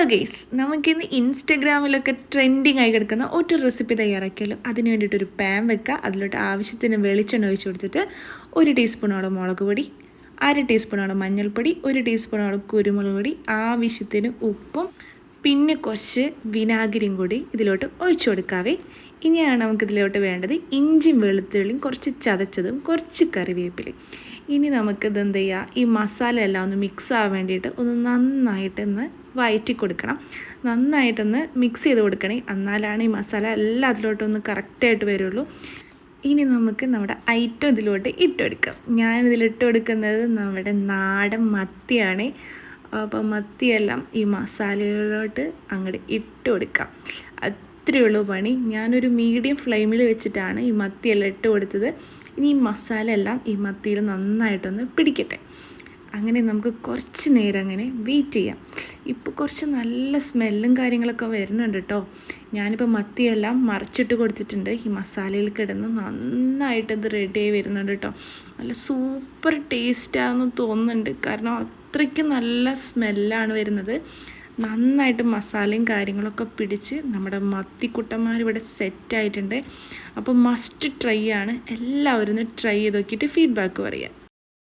Hello guys നമുക്കിന്ന് ഇൻസ്റ്റഗ്രാമിലൊക്കെ trending ആയി കിടക്കുന്ന ഒരു റെസിപ്പി തയ്യാറാക്കിയാലോ? അതിന് വേണ്ടിയിട്ട് ഒരു പാൻ വെക്കുക. അതിലോട്ട് ആവശ്യത്തിന് വെളിച്ചെണ്ണ ഒഴിച്ചു കൊടുത്തിട്ട് ഒരു ടീസ്പൂണോളം മുളക് പൊടി അര ടീസ്പൂണോളം മഞ്ഞൾപ്പൊടി ഒരു ടീസ്പൂണോളം കുരുമുളക് പൊടി ആവശ്യത്തിന് ഉപ്പും പിന്നെ കുറച്ച് വിനാഗിരിയും കൂടി ഇതിലോട്ട് ഒഴിച്ചു കൊടുക്കാവേ. ഇനിയാണ് നമുക്കിതിലോട്ട് വേണ്ടത് ഇഞ്ചിയും വെളുത്തുള്ളിയും കുറച്ച് ചതച്ചതും കുറച്ച് കറിവേപ്പിലയും. ഇനി നമുക്കിത് എന്ത് ചെയ്യുക ഈ മസാല എല്ലാം ഒന്ന് മിക്സ് ആവാൻ വേണ്ടിയിട്ട് ഒന്ന് നന്നായിട്ടൊന്ന് വയറ്റി കൊടുക്കണം. നന്നായിട്ടൊന്ന് മിക്സ് ചെയ്ത് കൊടുക്കണേ. എന്നാലാണ് ഈ മസാല എല്ലാം അതിലോട്ടൊന്ന് കറക്റ്റായിട്ട് വരുള്ളൂ. ഇനി നമുക്ക് നമ്മുടെ ഐറ്റം ഇതിലോട്ട് ഇട്ടെടുക്കാം ഞാനിതിലിട്ട് കൊടുക്കുന്നത് നമ്മുടെ നാടൻ മത്തിയാണ്. അപ്പോൾ മത്തിയെല്ലാം ഈ മസാലകളിലോട്ട് അങ്ങോട്ട് ഇട്ട് കൊടുക്കാം അത്രയേ ഉള്ളൂ പണി. ഞാനൊരു മീഡിയം ഫ്ലെയിമിൽ വെച്ചിട്ടാണ് ഈ മത്തിയെല്ലാം ഇട്ട് കൊടുത്തത് ഇനി ഈ മസാല എല്ലാം ഈ മത്തിയിൽ നന്നായിട്ടൊന്ന് പിടിക്കട്ടെ. അങ്ങനെ നമുക്ക് കുറച്ച് നേരം അങ്ങനെ വെയിറ്റ് ചെയ്യാം. ഇപ്പോൾ കുറച്ച് നല്ല സ്മെല്ലും കാര്യങ്ങളൊക്കെ വരുന്നുണ്ട് കേട്ടോ ഞാനിപ്പോൾ മത്തിയെല്ലാം മറിച്ചിട്ട് കൊടുത്തിട്ടുണ്ട്. ഈ മസാലയിൽ കിടന്ന് നന്നായിട്ട് ഇത് റെഡി ആയി വരുന്നുണ്ട് കേട്ടോ നല്ല സൂപ്പർ ടേസ്റ്റാണെന്ന് തോന്നുന്നുണ്ട്. കാരണം അത്രയ്ക്ക് നല്ല സ്മെല്ലാണ് വരുന്നത്. നന്നായിട്ട് മസാലയും കാര്യങ്ങളൊക്കെ പിടിച്ച് നമ്മുടെ മത്തിക്കുട്ടന്മാർ ഇവിടെ സെറ്റായിട്ടുണ്ട് അപ്പോൾ മസ്റ്റ് ട്രൈ ആണ്. എല്ലാവരും ഒന്ന് ട്രൈ ചെയ്ത് നോക്കിയിട്ട് ഫീഡ്ബാക്ക് പറയുക